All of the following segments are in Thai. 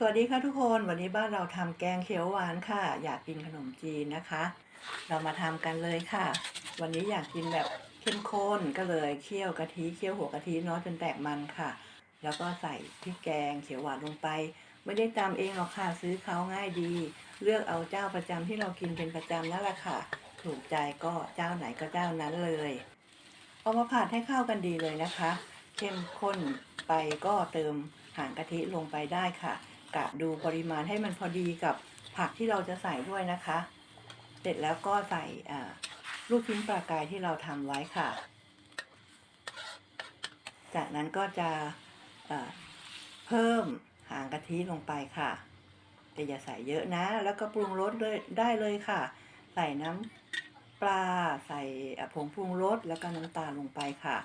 สวัสดีค่ะทุกคนวันนี้บ้านเราทำแกงเขียวหวานค่ะ อยากกินขนมจีนนะคะ เรามาทำกันเลยค่ะ วันนี้อยากกินแบบเข้มข้นก็เลยเคี่ยวกะทิเคี่ยวหัวกะทิเน้อยจนแตกมันค่ะ แล้วก็ใส่พริกแกงเขียวหวานลงไป ไม่ได้ตำเองหรอกค่ะซื้อเขาง่ายดี เลือกเอาเจ้าประจำที่เรากินเป็นประจำนั่นแหละค่ะ ถูกใจก็เจ้าไหนก็เจ้านั้นเลยเอามาผัดให้เข้ากันดีเลยนะคะ เข้มข้นไปก็เติมหางกะทิลงไปได้ค่ะ กะดูปริมาณให้มันพอดีกับผักที่เราจะใส่ด้วยนะคะ เสร็จแล้วก็ใส่ลูกชิ้นปลากายที่เราทำไว้ค่ะ จากนั้นก็จะเอ่อเพิ่มหางกะทิลงไปค่ะแต่อย่าใส่เยอะนะ แล้วก็ปรุงรสเลยได้เลยค่ะ ใส่น้ำปลาใส่ผงปรุงรสแล้วก็น้ำตาลลงไปค่ะ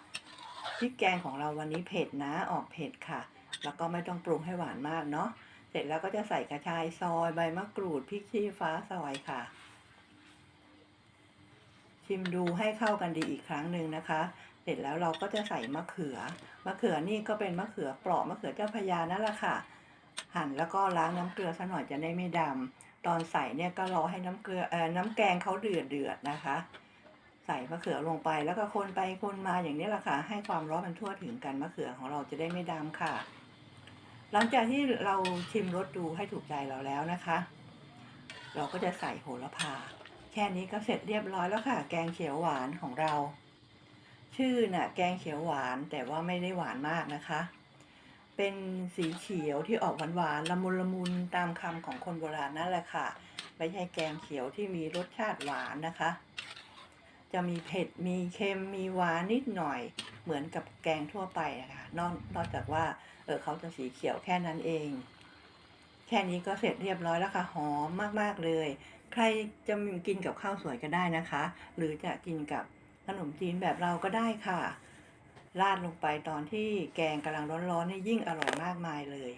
พริกแกงของเราวันนี้เผ็ดนะออกเผ็ดค่ะ แล้วก็ไม่ต้องปรุงให้หวานมากเนาะ เสร็จแล้วก็จะใส่กระชายซอยใบมะกรูดพริกชี้ฟ้าซอยค่ะ ชิมดูให้เข้ากันดีอีกครั้งหนึ่งนะคะ เสร็จแล้วเราก็จะใส่มะเขือ มะเขือนี่ก็เป็นมะเขือเปราะมะเขือเจ้าพระยานั่นแหละค่ะ หั่นแล้วก็ล้างน้ำเกลือซะหน่อยจะได้ไม่ดำตอนใส่เนี่ยก็รอให้น้ำเกลือเอ่อน้ำแกงเขาเดือดเดือดนะคะ ใส่มะเขือลงไปแล้วก็คนไปคนมาอย่างนี้แหละค่ะ ให้ความร้อนมันทั่วถึงกันมะเขือของเราจะได้ไม่ดำค่ะ หลังจากที่เราชิมรสดูให้ถูกใจเราแล้วนะคะ เราก็จะใส่โหระพา แค่นี้ก็เสร็จเรียบร้อยแล้วค่ะ แกงเขียวหวานของเรา ชื่อน่ะ แกงเขียวหวานแต่ว่าไม่ได้หวานมากนะคะ เป็นสีเขียวที่ออกหวานๆละมุนละมุนตามคำของคนโบราณนั่นแหละค่ะไม่ใช่แกงเขียวที่มีรสชาติหวานนะคะ จะมีเผ็ดมีเค็มมีหวานนิดหน่อย เหมือนกับแกงทั่วไปนะคะนอกนอกจากว่าเออเขาจะสีเขียวแค่นั้นเอง แค่นี้ก็เสร็จเรียบร้อยแล้วค่ะหอมมากๆเลย ใครจะกินกับข้าวสวยก็ได้นะคะ หรือจะกินกับขนมจีนแบบเราก็ได้ค่ะ ราดลงไปตอนที่แกงกำลังร้อนๆนี่ยิ่งอร่อยมากมายเลย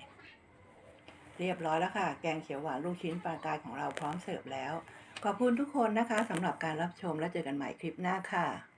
เรียบร้อยแล้วค่ะ แกงเขียวหวานลูกชิ้นปลากายของเราพร้อมเสิร์ฟแล้ว ขอบคุณทุกคนนะคะสำหรับการรับชมและเจอกันใหม่คลิปหน้าค่ะ